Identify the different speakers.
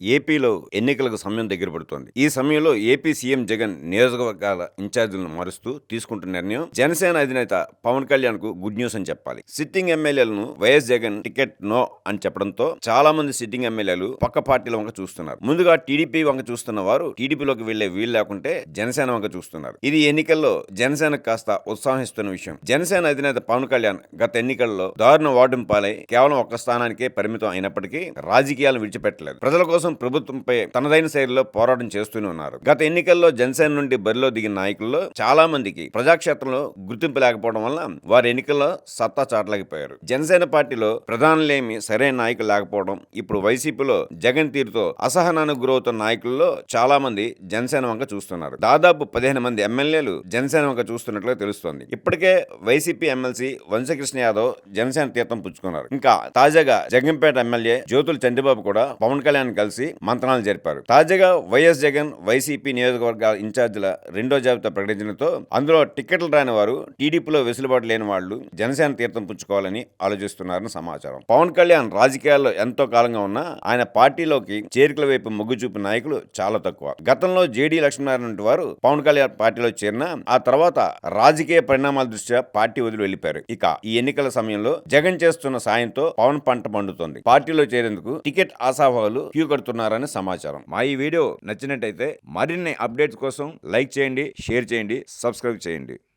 Speaker 1: ఏపీలో ఎన్నికలకు సమయం దగ్గర పడుతోంది. ఈ సమయంలో ఏపీ సీఎం జగన్ నియోజకవర్గాల ఇన్ఛార్జీలను మారుస్తూ తీసుకుంటున్న నిర్ణయం జనసేన అధినేత పవన్ కళ్యాణ్కు గుడ్ న్యూస్ అని చెప్పాలి. సిట్టింగ్ ఎమ్మెల్యేలను వైఎస్ జగన్ టికెట్ నో అని చెప్పడంతో చాలా మంది సిట్టింగ్ ఎమ్మెల్యేలు పక్క పార్టీల వంక చూస్తున్నారు. ముందుగా టీడీపీ వంక చూస్తున్న వారు టీడీపీలోకి వెళ్ళే వీలు లేకుంటే జనసేన వంక చూస్తున్నారు. ఇది ఎన్నికల్లో జనసేనకు కాస్త ఉత్సాహిస్తున్న విషయం. జనసేన అధినేత పవన్ కళ్యాణ్ గత ఎన్నికల్లో దారుణ వార్డును పాలై కేవలం ఒక్క స్థానానికే పరిమితం అయినప్పటికీ రాజకీయాలను విడిచిపెట్టలేదు. ప్రజల కోసం ప్రభుత్వంపై తనదైన శైలిలో పోరాటం చేస్తూనే ఉన్నారు. గత ఎన్నికల్లో జనసేన నుండి బరిలో దిగిన నాయకుల్లో చాలా మందికి ప్రజాక్షేత్రంలో గుర్తింపు లేకపోవడం వల్ల వారి ఎన్నికల్లో సత్తా చాటలేకపోయారు. జనసేన పార్టీలో ప్రధానులేమి సరైన నాయకులు లేకపోవడం ఇప్పుడు వైసీపీలో జగన్ తీరుతో అసహనానికి గురవుతున్న నాయకుల్లో చాలా మంది జనసేన వంక చూస్తున్నారు. దాదాపు పదిహేను మంది ఎమ్మెల్యేలు జనసేన వంక చూస్తున్నట్లుగా తెలుస్తోంది. ఇప్పటికే వైసీపీ ఎమ్మెల్సీ వంశకృష్ణ యాదవ్ జనసేన తీర్థం పుచ్చుకున్నారు. ఇంకా తాజాగా జగన్పేట ఎమ్మెల్యే జ్యోతుల చంద్రబాబు కూడా పవన్ కళ్యాణ్ కలిసి మంత్రాలు జరిపారు. తాజాగా వైఎస్ జగన్ వైసీపీ నియోజకవర్గాల ఇన్ఛార్జీల రెండో జాబితా ప్రకటించడంతో అందులో టికెట్లు రాని వారు టీడీపీలో వెసులుబాటు లేని వాళ్ళు జనసేన తీర్థం పుచ్చుకోవాలని ఆలోచిస్తున్నారని సమాచారం. పవన్ కళ్యాణ్ రాజకీయాల్లో ఎంతో కాలంగా ఉన్నా ఆయన పార్టీలోకి చేరికల వైపు మొగ్గు చూపిన నాయకులు చాలా తక్కువ. గతంలో జేడీ లక్ష్మీనారాయణ వంటి వారు పవన్ కళ్యాణ్ పార్టీలో చేరిన ఆ తర్వాత రాజకీయ పరిణామాల దృష్ట్యా పార్టీ వదిలి వెళ్ళిపోయారు ఇక ఈ ఎన్నికల సమయంలో జగన్ చేస్తున్న సాయంతో పవన్ పంట పండుతోంది. పార్టీలో చేరేందుకు టికెట్ ఆశాభావాలు క్యూ కడుతున్నారని సమాచారం. మా ఈ వీడియో నచ్చినట్టయితే మరిన్ని అప్డేట్స్ కోసం లైక్ చేయండి షేర్ చేయండి సబ్స్క్రైబ్ చేయండి.